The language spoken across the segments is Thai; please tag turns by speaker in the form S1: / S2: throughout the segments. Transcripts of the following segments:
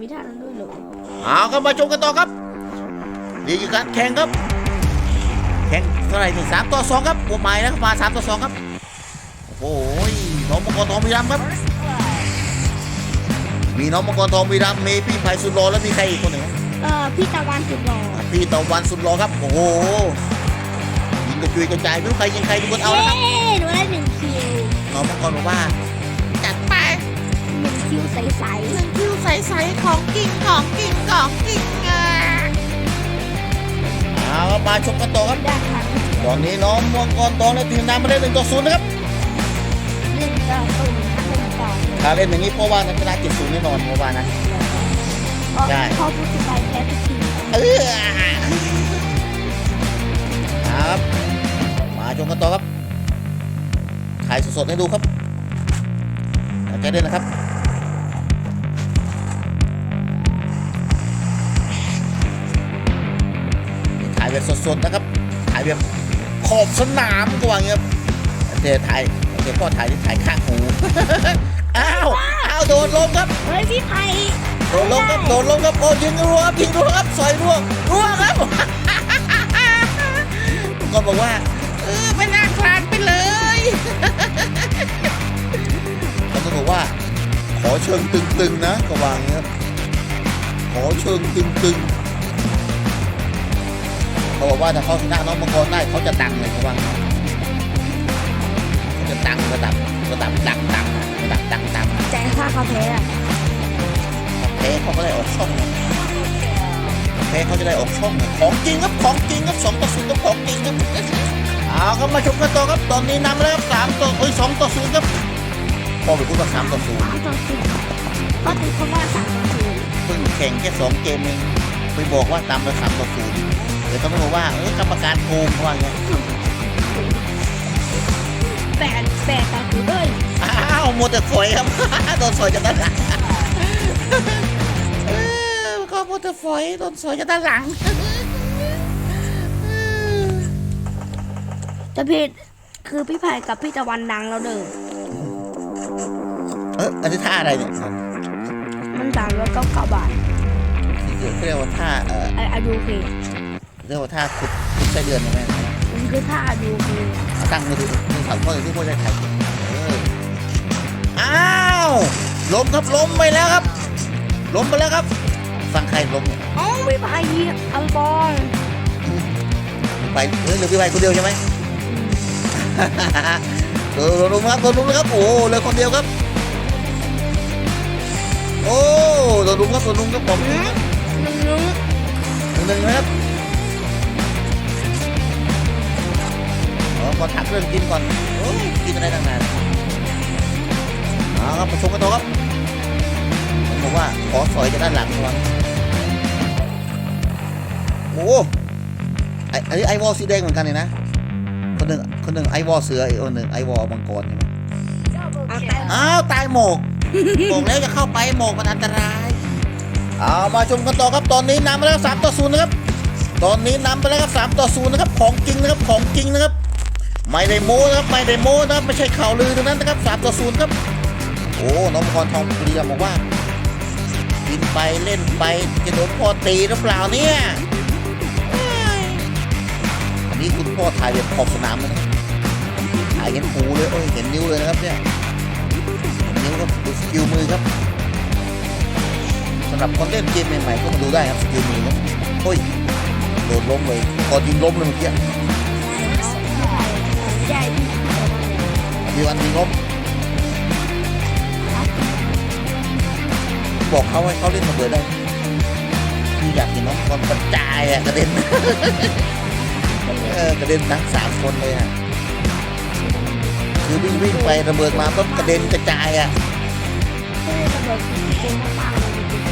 S1: มีท่านั้นด้วยเหรอ
S2: เอาครับมาชมกันต่อครับนี่คือการแข่งครับ แข่งเท่าไหร่นี่สามต่อสองครับหัวใหม่นะครับมาสามต่อสองครับโอ้โหน้องมังกรทองมีรำครับ มีน้องมังกรทองมีรำมีพี่ไผ่สุดรอแล้วมีใครอีกคนหนึ่งครับ
S1: เออพี่ตะวันสุดหล่อ
S2: พี่ตะวันสุดรอครับ โอ้โหยิงกระจุยกระจายไม่รู้ใครยิงใครทุกคนเอาแล้วครับ
S1: เย้หนูได้หนึ่งคิว
S2: น้องมังกรบอกว่าจัดไป
S1: หนึ่งคิวใส
S2: หนึ่งคิว ใสๆของจริงของจริงของจริงอะเอาครับมาชมกันต่อครับ
S1: ๆได้ครั้ง
S2: ตอนนี้น้องมังกรทองและทีมนำมาได้หนึ่งต่อศูนย์นะครับ
S1: หนึ่งต่อศูนย์หนึ่งต่อหนึ่ง
S2: ถ้าเล่นอย่างนี้เพราะว่านักกีฬาเจ็ดศูนย์แน่นอนเพราะว่านะ ได้
S1: เพราะพูดไปแพ้ทุกที
S2: เออครับ มาชมกันต่อครับถ่ายสดๆให้ดูครับตั้งใจเล่นนะครับ แบบสดๆนะครับถ่ายแบบขอบสนามก็ว่าอย่างเงี้ยครับเดี๋ยวถ่ายเดี๋ยวพ่อถ่ายที่ถ่ายข้างหูอ้าวอ้าวโดนลงครับ
S1: เฮ้ยพี่ไผ่
S2: โดนลงครับโดนลงครับโอ้ยิงรัวครับยิงรัวครับสอยรัวรัวครับก็บอกว่าเออไม่น่าคลานไปเลยเขาก็บอกว่า ขอเชิงตึงๆนะก็วาอย่างเงี้ยครับขอเชิงตึงๆ เขาบอกว่าถ้าเขาชนะน้องมังกรได้เขาจะดังเลยเขาว่าอย่างเงี้ยเขาจะดังระดับระดับดังดังระดับดังดัง
S1: แต่ถ้าเขาแพ้อะ
S2: แพ้เขาก็ได้ออกช่องนะแพ้เขาจะได้ออกช่องนะของจริงครับของจริงครับสองต่อศูนย์ครับของจริงครับเอาครับมาชมกันต่อครับตอนนี้นำแล้วครับสามต่อเอ้ยสองต่อศูนย์ครับพ่อไปพูดว่าสามต่อศูนย์
S1: สามต่อศูนย์ก็ตีเขาว่าสามต่อศูนย์
S2: เพิ่งแข่งแค่สองเกมเองไปบอกว่าตามไปสามต่อศูนย์เดี๋ยวต้องบอกว่าเออกรรมการโกงเขาว่าอย่างเงี้ย
S1: แปดแปดต่อศูนย์เลย
S2: อ้าวโมวแต่ฝอยครับ โดนสอยจากด้านหลังเออก็โมวแต่ฝอยโดนสอยจากด้านหลัง
S1: จะผิดคือพี่ไผ่กับพี่ตะวันดังแล้วเด้อ
S2: เอออันนี้ท่าอะไรเนี่ย
S1: มันสามร้อยเก้าเก้าบาท
S2: เขาเรียกว่าท่าเอ่อ
S1: ไออาดูเค
S2: เรียกว่าท่าขุดขุดไส้เดือนใช่ไหม
S1: มันคือท่าอาดูเค
S2: เอาตั้งมือถือมือถือพ่อที่พ่อจะถ่ายเอออ้าวล้มครับล้มไปแล้วครับล้มไปแล้วครับฟังใครล้มเนี่ย
S1: อ๋อพี่ไผ่อังบอล
S2: ไปเออเหลือพี่ไปคนเดียวใช่ไหมโดนลุมครับโดนลุมแล้วครับโอ้โหเหลือคนเดียวครับ โอ้โดนลุมครับโดนลุมครับผม
S1: หนึ่งหนึ่ง
S2: หนึ่งหนึ่งนะครับ ก่อนทักเรื่องกินก่อนโอ้ยกินอะไรตั้งนานเอาครับมาชมกันต่อครับผมบอกว่าขอสอยจากด้านหลังก่อนโอ้ไออันนี้ไอวอลสีแดงเหมือนกันเลยนะคนหนึ่งคนหนึ่งไอวอลเสืออีกคนหนึ่งไอวอลมังกรใช่ไหม
S1: เอาแต่
S2: อ้าวตายหมกบอกแล้วจะเข้าไปหมกมันอันตรายเอามาชมกันต่อครับตอนนี้นำไปแล้วสามต่อศูนย์นะครับตอนนี้นำไปแล้วครับสามต่อศูนย์นะครับของจริงนะครับของจริงนะครับ ไม่ได้โม้นะครับไม่ได้โม้นะครับไม่ใช่ข่าวลือตรงนั้นนะครับสามต่อศูนย์ครับ โอ้น้องมังกรทองเปรียบอกว่าบินไปเล่นไปจะโดนพ่อตีหรือเปล่าเนี่ยอันนี้คุณพ่อถ่ายแบบขอบสนามเลยนะถ่ายเห็นหูเลยโอ้ยเห็นนิ้วเลยนะครับเนี่ยเห็นนิ้วครับดูสกิลมือครับสำหรับคนเล่นเกมใหม่ๆก็มาดูได้ครับสกิลมือครับโอ้ยโดนล้มเลยก่อนยิงล้มเลยเมื่อกี้
S1: ใหญ่พี่
S2: มีวันยิงล้มบอกเขาให้เขาเล่นระเบิดได้คืออยากเห็นน้องบอลกระจายอะกระเด็นเออกระเด็นทั้งสามคนเลยอะคือวิ่งวิ่งไประเบิดมาก็กระเด็นกระจายอะ
S1: เฮ้ยระเบิดเป็นมากๆเลยจริง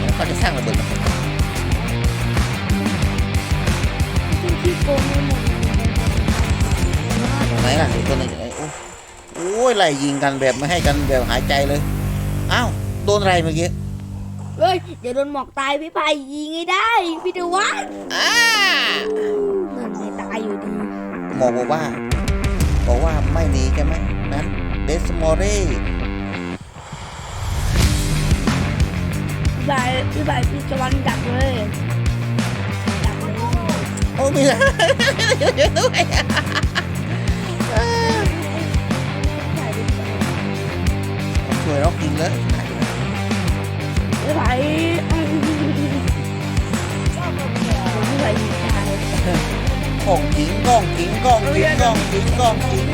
S2: แล้วเขาจะสร้างระเบิดมา
S1: ๆที่ที่โกงไม่หมด
S2: ตรง ไหนล่ะไอ้ตัวไหนไอ้โอ้โอ้ยไล่ยิงกันแบบไม่ให้กันแบบหายใจเลยอ้าวโดนอะไรเมื่อกี้
S1: เฮ้ยเดี๋ยวโดนหมอกตายพี่ไผ่ยิงให้ได้พี่ตะวัน
S2: อ้า
S1: นั่นไม่ตายอยู่ดี
S2: หมอบอกว่าบอกว่าไม่หนีใช่ไหมนั้นเดสมอเร่
S1: พี่ใบพี่ใบพี่ตะวันดักเลยดักเลย
S2: โอ้มีอะไรด้ วยช่วยเรากินเลย
S1: พี่ใบพี่ใบยิงตาย
S2: กล้องจิงกล้องจิงกล้องจิงกล้องจิงกล้องจิง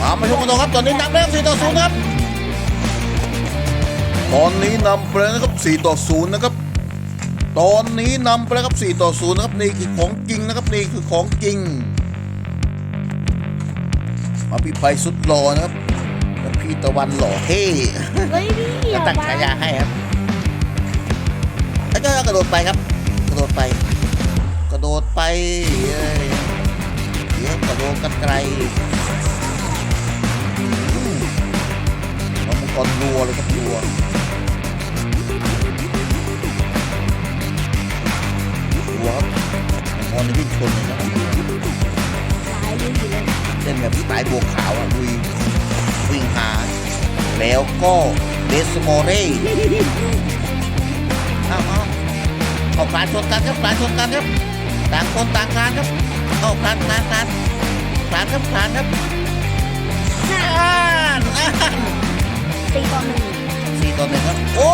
S2: เอามาชมกันต่อครับ ตอนนี้นำแล้ว4ต่อ0ครับ ตอนนี้นำไปแล้วนะครับ4ต่อ0นะครับ ตอนนี้นำไปแล้วครับ 4 ต่อ 0 นะครับ นี่คือของจริงนะครับ นี่คือของจริง มาพี่ไปสุดหล่อนะครับแล้วพี่ตะวันหล่อเท่
S1: เฮ้ยพี่
S2: ก็ตั้งฉายาให้ครับ แล้วก็กระโดดไปครับ กระโดดไป กระโดดไปเอ้ยเดี๋ยวกระโดดกันไกลอืมน้องมังกรรัวเลยครับรัว วครับมังกรนี่วิ่งชนเลยนะครับ
S1: ตายเลยอยู่เลย
S2: เล่นแบบสไตล์บัวขาวอะลุยวิ่งหา แล้วก็เดสโมเร่เอาเอาเอาปลาชนกันครับปลาชนกันครับต่างคนต่างคลานครับเอาคลานคลานคลานคลานครับคลานครับอ่านอ่าน
S1: ตีต่อหนึ่ง
S2: สี่ตัวหนึ่งครับ โอ้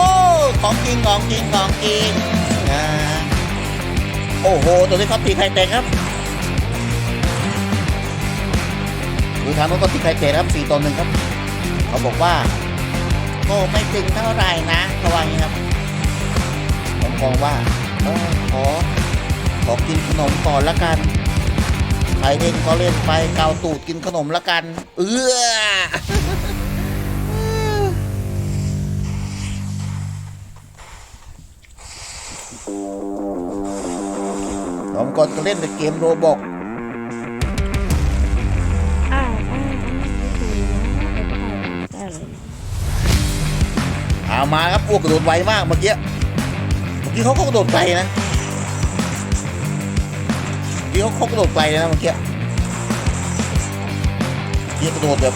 S2: ของจริงของจริงของจริงอ่า โอ้โห ตัวนี้เขาตีไข่แตกครับดูทางโน้นก็ตีไข่แตกครับสี่ตัวหนึ่งครับ เขาบอกว่าก็ไม่ตึงเท่าไหร่นะเขาว่างี้ครับ ผมมองว่าออขอขอกินขนมก่อนละกันใครเล่นก็เล่นไปเกาตูดกินขนมละกัน เอื้อ ผมก็จะเล่นในเกมโรบอก
S1: อ้าวอ้าวอ้าวได้เลย
S2: เอามาครับอ้กระโดดไวมากเมื่อกี้ เมื่อกี้เขาก็กระโดดไกลนะเมื่อกี้เขาเขากระโดดไกลนะเมื่อกี้เมื่อกี้กระโดดแบบ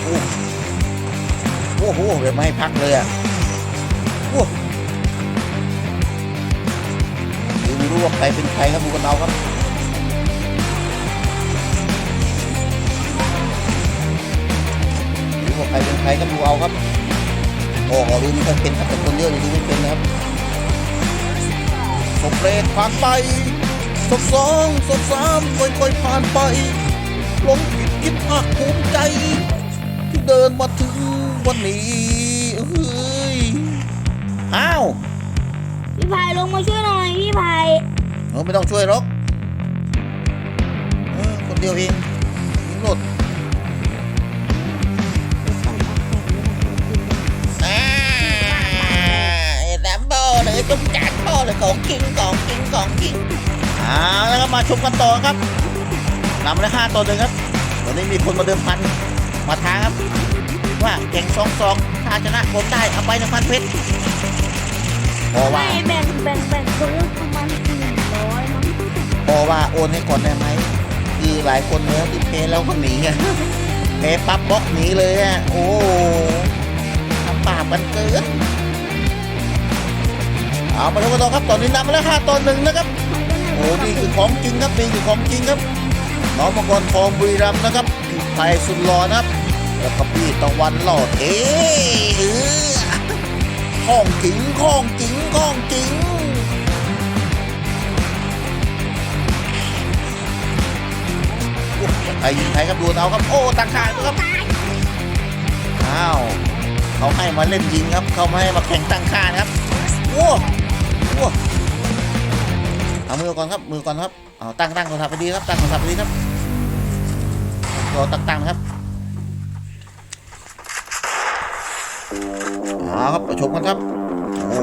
S2: โอ้โหแบบไม่ให้พักเลยอะ รู้ว่าใครเป็นใครครับดูกันเอาครับดูว่าใครเป็นใครก็ดูเอาครับ โอ้โหดูนี่ก็เป็นครับแต่คนเยอะเลยดูไม่เป็นนะครับศพเรกผ่านไปศพสองศพสามค่อยๆผ่านไปหลงผิดคิดภาคภูมิใจ ที่เดินมาถึงวันนี้เฮ้ยอ้าว
S1: พี่พายลงมาช่วยหน่อยพี่พาย
S2: เออไม่ต้องช่วยหรอกเออคนเดียวเองยิงหลดอ่าไอ้แรมโบ้เลยตุ้มจัดโบ้เลยของกิงของกิงของกิงอ่าแล้วก็มาชมกันต่อครับนำเลยห้าตัวหนึ่งครับตอนนี้มีคนมาเดิมพันมาท้าครับ ว่าเก่งสองสองถ้าชนะผมได้เอาไปหนึ่งพันเพชร พอว่า
S1: ไม่แบ่งแบ่งแบ่งคนละประมาณหนึ่ร้อยมั้ง
S2: พอว่าโอนให้ก่อนได้ไหมคือหลายคนเนื้อที่เพแล้วก็หนีอะเพปั๊บบล็อกหนีเลยอะโอ้ทำบาปมันเกินเอามาดูกันต่อครับตอนนี้นำมาแล้วห้าตอนหนึ่งนะครับโอ้นี่คือของจริงครับนี่คือของจริงครับน้องมังกรทองบุรีรัมย์นะครับไทยสุดหล่อนะครับแล้วก็พี่ตะวันหล่อเท่เออ ของจิงของจิงของจิงใครยิงใครครับดูเอาครับโอ้ตังขาดครับอ้าวเขาให้มาเล่นยิงครับ เขาไม่ให้มาแข่งตังขานะครับโอ้โหเอามือก่อนครับมือก่อนครับเอาตั้งตั้งโทรศัพท์ไปดีครับตั้งโทรศัพท์ไปดีครับรอตั้งตั้งครับ เาครับไปชมกันครับโอ้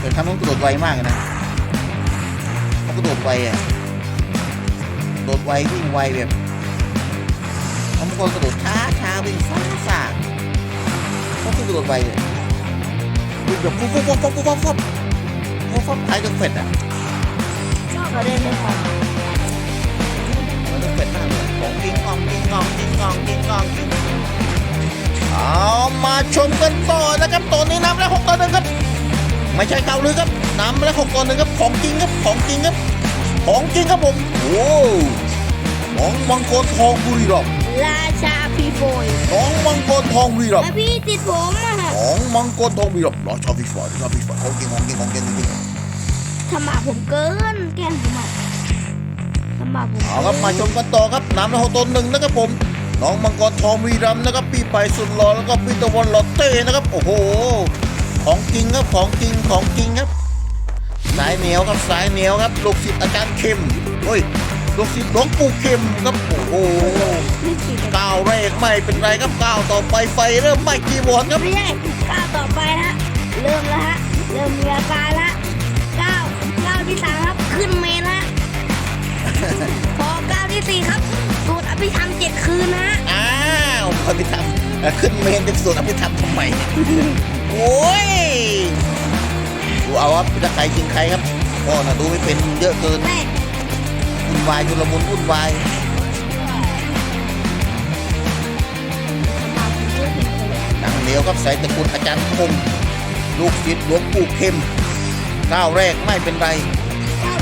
S2: แต่ทำต้องกระโดดไวมากนะต้องกระโดดไวอะโดดไววิ่งไวแบบบางคนกระโดดช้าช้าวิ่งซ่าซ่าเขาคือกระโดดไวเลยวิ่งแบบฟุ๊บฟุ๊บฟุ๊บฟุ๊บฟุ๊บฟุ๊บฟุ๊บฟุบอ้ตัวเฟดอะ
S1: เขาเล่นไม่พอ
S2: มันเจ้าเป็ดมากเลยของกิงกองกิงกองกิงกองกิงกองกิงเอามาชมกันต่อนะครับตอนนี้น้ำแล้วหกต่อหนึ่งครับ ไม่ใช่เกาเลยครับน้ำแล้วหกต่อหนึ่งครับของจริงครับของจริงครับของจริงครับผมโอ้ของมังกรทองบุรีรัมย์
S1: ราชาพีโฟย
S2: ของมังกรทองบุรีรัมย์
S1: แล้วพี่ติดผมอะ
S2: ของมังกรทองบุรีรัมย์ราชาพิฟราชาพิฟราของจริงของจริงของจริงจริง
S1: ทำหมาผมเกินแกล้งผมอะทำหมาผม
S2: เอาครับมาชมกันต่อครับน้ำแล้วหกต่อหนึ่งนะครับผมน้องมังกรทองบุรีรัมย์นะครับพี่ไปสุดหล่อแล้วก็พี่ตะวันลอตเต้นะครับโอ้โห ของจริงครับของจริงของจริงครับสายเหนียวครับสายเหนียวครับลูกศิษย์อาจารย์เข็มเฮ้ยลูกศิษย์หลวงปู่เข็มครับโอ้โห
S1: ไม่ติด
S2: ก้าวแรกไม่เป็นไรครับก้าวต่อไปไฟเริ่มไหม้จีวรครับ
S1: ไม่ใช่ก้าวต่อไปฮะเริ่มแล้วฮะเริ่มมีอาการละก้าวก้าว ที่สามครับขึ้นเมนฮะพอก้าวที่สี่ครับสวดอภิธรรมเจ็ดคืนนะฮะ
S2: อ้าวอภิธรรมเอ่อขึ้นเมนจะสวดอภิธรรมทำไมโอ้ยดูเอาครับจะใครจริงใครครับก็นะดูไม่เป็นเยอะเกิน
S1: แม่
S2: วุ่นวายชุลมุนวุ่นวาย
S1: ทำหมาผมเกิน
S2: หนังเหนียวครับใส่ตระกูลอาจารย์คมลูกศิษย์หลวงปู่เข็มก้าวแรกไม่เป็นไร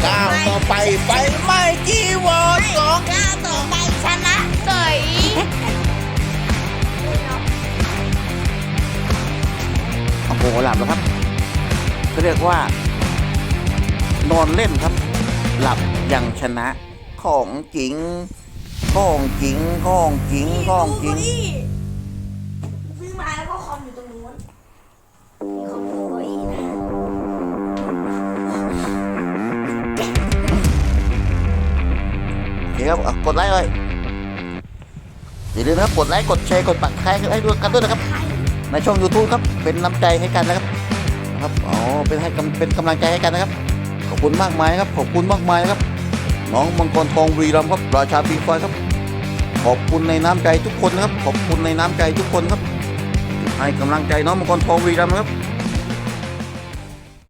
S2: ก้าวต่อไปไฟไหม้จีวรสอง
S1: ก้าวต่อไปชนะเฉย
S2: โอ้โหหลับแล้วครับเขาเรียกว่า นอนเล่นครับ หลับอย่างชนะ ของจริงของจริงของจริงของจริง
S1: ครั
S2: บอะกดไลค์เลยอย่าลืมนะครับกดไลค์กดแชร์กดปักใครให้ด้วยกันด้วยนะครับ ในช่อง YouTube ครับเป็นน้ำใจให้กันนะครับนะครับอ๋อเป็นให้กำเป็นกำลังใจให้กันนะครับ ขอบคุณมากมายครับขอบคุณมากมายครับ น้องมังกรทองบุรีรัมครับราชาปิงปอยครับ ขอบคุณในน้ำใจทุกคนนะครับ ขอบคุณในน้ำใจทุกคนครับ ให้กำลังใจน้องมังกรทองบุรีรัมย์นะครับ